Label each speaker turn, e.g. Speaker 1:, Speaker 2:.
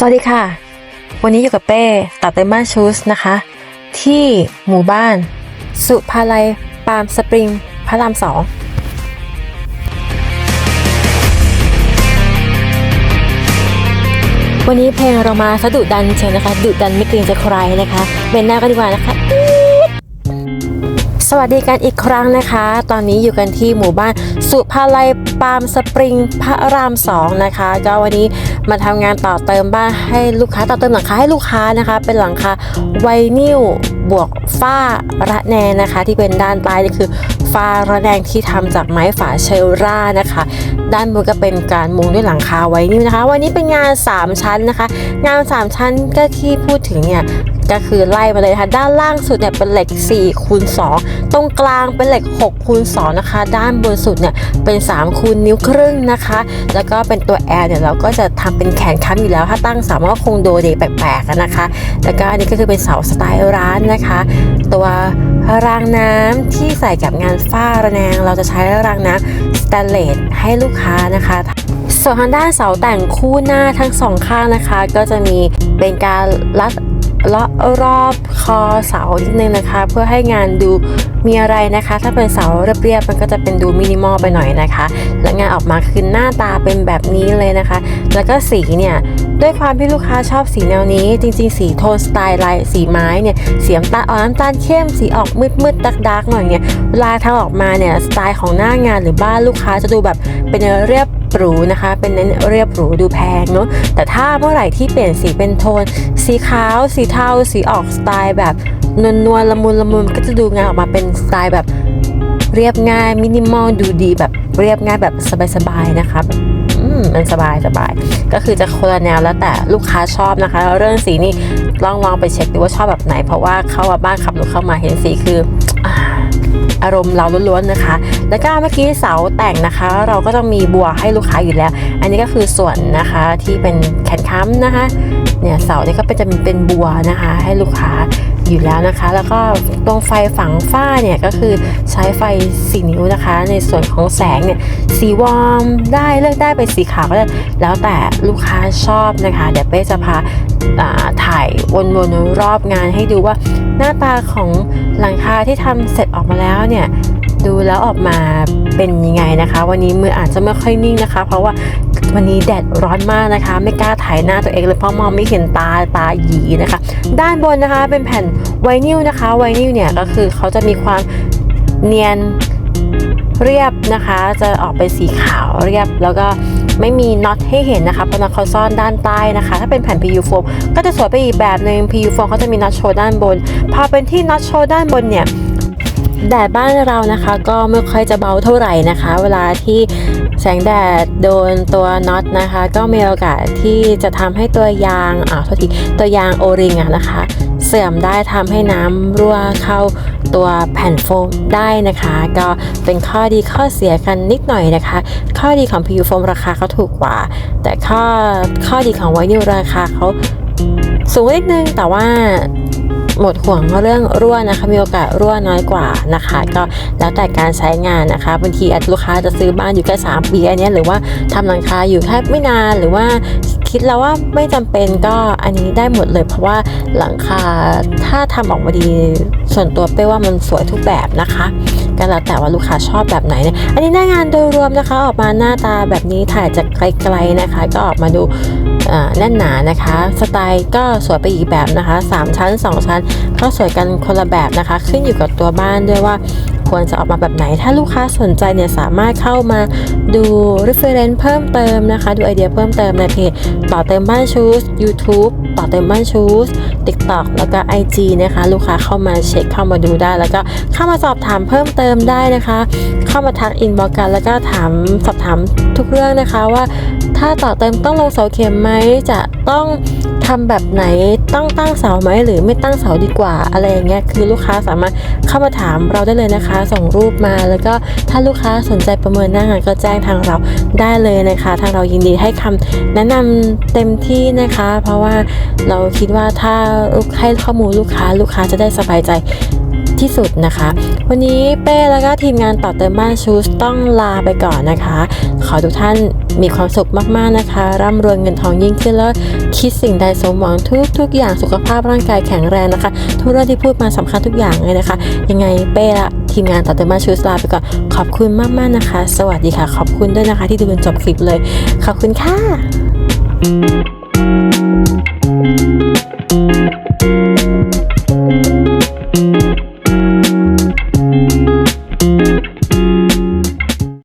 Speaker 1: สวัสดีค่ะ วันนี้อยู่กับเป้ตัดเตมบ้านชูสนะคะ ที่หมู่บ้าน สุภาลัยปามสปริง พระรามสองวันนี้เพลงเรามาสะดุดันเชียวนะคะ ดุดันไม่เกรงใจใครนะคะเบนหน้าก็ดีกว่านะคะ สวัสดีกันอีกครั้งนะคะ ตอนนี้อยู่กันที่หมู่บ้านสุภาลัยปามสปริงพระรามสองนะคะก็วันนี้ มาทำงานต่อเติมบ้านให้ลูกค้าต่อเติมหลังคาให้ลูกค้านะคะ เป็นหลังคาไวนิลบวกฝ้าระแนงนะคะ ที่เป็นด้านใต้นี่คือฝ้าระแนงที่ทำจากไม้ฝาเชลร่านะคะ ด้านบนก็เป็นการมุงด้วยหลังคาไวนิลนะคะ วันนี้เป็นงาน 3 ชั้นนะคะ งาน 3 ชั้นก็ที่พูดถึงเนี่ย ก็คือไล่มาเลยนะคะด้านล่างสุดเนี่ยเป็นเหล็ก4คูณ2ตรงกลางเป็นเหล็ก6คูณ2นะคะ ด้านบนสุดเนี่ยเป็น3คูณนิ้วครึ่งนะคะ แล้วก็เป็นตัวแอร์เนี่ยเราก็จะทำเป็นแขนค้ำอยู่แล้ว ถ้าตั้งสามก็คงโดเดแปลกๆนะคะ แล้วก็อันนี้ก็คือเป็นเสาสไตล์ร้านนะคะ ตัวรางน้ำที่ใส่กับงานฝ้าระแนง เราจะใช้รางน้ำสแตนเลสให้ลูกค้านะคะ ส่วนทางด้านเสาแต่งคู่หน้าทั้งสองข้างนะคะ ก็จะมีเป็นการลัด เลาะรอบคอเสานิดนึงนะคะ เพื่อให้งานดูมีอะไรนะคะ ถ้าเป็นเสาเรียบๆมันก็จะเป็นดูมินิมอลไปหน่อยนะคะ และงานออกมาคือหน้าตาเป็นแบบนี้เลยนะคะ แล้วก็สีเนี่ยด้วยความที่ลูกค้าชอบสีแนวนี้ จริง ๆ สีโทนสไตล์ลายสีไม้เนี่ยสีน้ำตาลออกน้ำตาลเข้มสีออกมืดๆดักๆหน่อยเนี่ยเวลาทำออกมาเนี่ยสไตล์ของหน้างานหรือบ้านลูกค้าจะดูแบบเป็นเรียบ หรูนะคะ เป็นเน้นเรียบหรูดูแพงเนาะแต่ถ้าเมื่อไหร่ที่เปลี่ยนสีเป็นโทน สีขาว สีเทาสีออกสไตล์แบบนวลนวลๆละมุนละมุนก็จะดูงานออกมาเป็นสไตล์แบบเรียบง่ายมินิมอลดูดีแบบเรียบง่ายแบบสบายๆนะคะมมันสบายสบายก็คือจะคนละแนวแล้วแต่ลูกค้าชอบนะคะเรื่องสีนี่ลองลองไปเช็คดูว่าชอบแบบไหน เพราะว่าเข้ามาบ้านขับรถเข้ามาเห็นสีคือ อารมณ์เราล้วนๆนะคะ แล้วก็เมื่อกี้เสาแต่งนะคะ เราก็ต้องมีบัวให้ลูกค้าอยู่แล้ว อันนี้ก็คือส่วนนะคะที่เป็นแขนค้ำนะคะ เนี่ยเสาเนี่ยก็เป็นจะเป็นบัวนะคะ ให้ลูกค้า อยู่แล้วนะคะ แล้วก็ตรงไฟฝังฝ้าเนี่ยก็คือใช้ไฟสีนิ้วนะคะ ในส่วนของแสงเนี่ยสีวอร์มได้เลือกได้เป็นสีขาวก็ได้แล้วแต่ลูกค้าชอบนะคะ เดี๋ยวเป้จะพาาถ่ายวนๆรอบงานให้ดูว่าหน้าตาของหลังคาที่ทำเสร็จออกมาแล้วเนี่ยดูแล้วออกมาเป็นยังไงนะคะ วันนี้มืออาจจะไม่ค่อยนิ่งนะคะ เพราะว่า วันนี้แดดร้อนมากนะคะ ไม่กล้าถ่ายหน้าตัวเองเลยเพราะมองไม่เห็นตาตาหยีนะคะ ด้านบนนะคะเป็นแผ่นไวนิลนะคะไวนิลเนี่ยก็คือเขาจะมีความเนียนเรียบนะคะ จะออกเป็นสีขาวเรียบแล้วก็ไม่มีน็อตให้เห็นนะคะเพราะน็อตเขาซ่อนด้านใต้นะคะ ถ้าเป็นแผ่น PU โฟมก็จะสวยไปอีกแบบหนึ่ง PU โฟมเขาจะมีน็อตโชว์ด้านบน พอเป็นที่น็อตโชว์ด้านบนเนี่ย แดดบ้านเรานะคะ ก็ไม่ค่อยจะเบาเท่าไหร่นะคะ เวลาที่แสงแดดโดนตัวน็อตนะคะ ก็มีโอกาสที่จะทำให้ตัวยางอ่าโทษทีตัวยางโอริงอะนะคะ เสื่อมได้ทำให้น้ำรั่วเข้าตัวแผ่นโฟมได้นะคะ ก็เป็นข้อดีข้อเสียกันนิดหน่อยนะคะ ข้อดีของ PU โฟมราคาเขาถูกกว่า แต่ข้อข้อดีของไวนิลราคาเขาสูงนิดนึงแต่ว่า หมดห่วงเรื่องรั่วนะคะ มีโอกาสรั่วน้อยกว่านะคะ ก็แล้วแต่การใช้งานนะคะบางทีลูกค้าจะซื้อบ้านอยู่แค่3ปีอันนี้หรือว่าทำหลังคาอยู่แค่ไม่นานหรือว่าคิดแล้วว่าไม่จำเป็นก็อันนี้ได้หมดเลย เพราะว่าหลังคาถ้าทำออกมาดีส่วนตัวเป้ว่ามันสวยทุกแบบนะคะก็แล้วแต่ว่าลูกค้าชอบแบบไหนเนี่ยอันนี้หน้างานโดยรวมนะคะ ออกมาหน้าตาแบบนี้ถ่ายจากไกลๆนะคะ ก็ออกมาดู แน่นหนานะคะ สไตล์ก็สวยไปอีกแบบนะคะ 3 ชั้น 2 ชั้น ก็สวยกันคนละแบบนะคะ ขึ้นอยู่กับตัวบ้านด้วยว่าควรจะออกมาแบบไหน ถ้าลูกค้าสนใจเนี่ยสามารถเข้ามาดู reference เพิ่มเติมนะคะ ดูไอเดียเพิ่มเติมในเพจต่อเติมบ้านชูส YouTube ต่อเติมบ้านชูส TikTok แล้วก็ IG นะคะ ลูกค้าเข้ามาเช็คเข้ามาดูได้ แล้วก็เข้ามาสอบถามเพิ่มเติมได้นะคะ เข้ามาทักอินบอกกันแล้วก็ถามสอบถามทุกเรื่องนะคะว่า ถ้าต่อเติมต้องลงเสาเข็มไหมจะต้อง ทำแบบไหนต้องตั้งเสาไหมหรือไม่ตั้งเสาดีกว่าอะไรอย่างเงี้ยคือลูกค้าสามารถเข้ามาถามเราได้เลยนะคะ ส่งรูปมาแล้วก็ถ้าลูกค้าสนใจประเมินหน้างานก็แจ้งทางเราได้เลยนะคะ ทางเรายินดีให้คำแนะนำเต็มที่นะคะ เพราะว่าเราคิดว่าถ้าให้ข้อมูลลูกค้าลูกค้าจะได้สบายใจ ที่สุดนะคะ วันนี้เป้แล้วก็ทีมงานต่อเติมบ้านชูสต้องลาไปก่อนนะคะ ขอทุกท่านมีความสุขมากๆนะคะ ร่ำรวยเงินทองยิ่งขึ้นแล้วคิดสิ่งใดสมหวังทุกทุกอย่างสุขภาพร่างกายแข็งแรงนะคะทุกเรื่องที่พูดมาสำคัญทุกอย่างเลยนะคะ ยังไงเป้ละทีมงานต่อเติมบ้านชูสลาไปก่อนขอบคุณมากๆนะคะ สวัสดีค่ะ ขอบคุณด้วยนะคะ ที่ดูจนจบคลิปเลย ขอบคุณค่ะ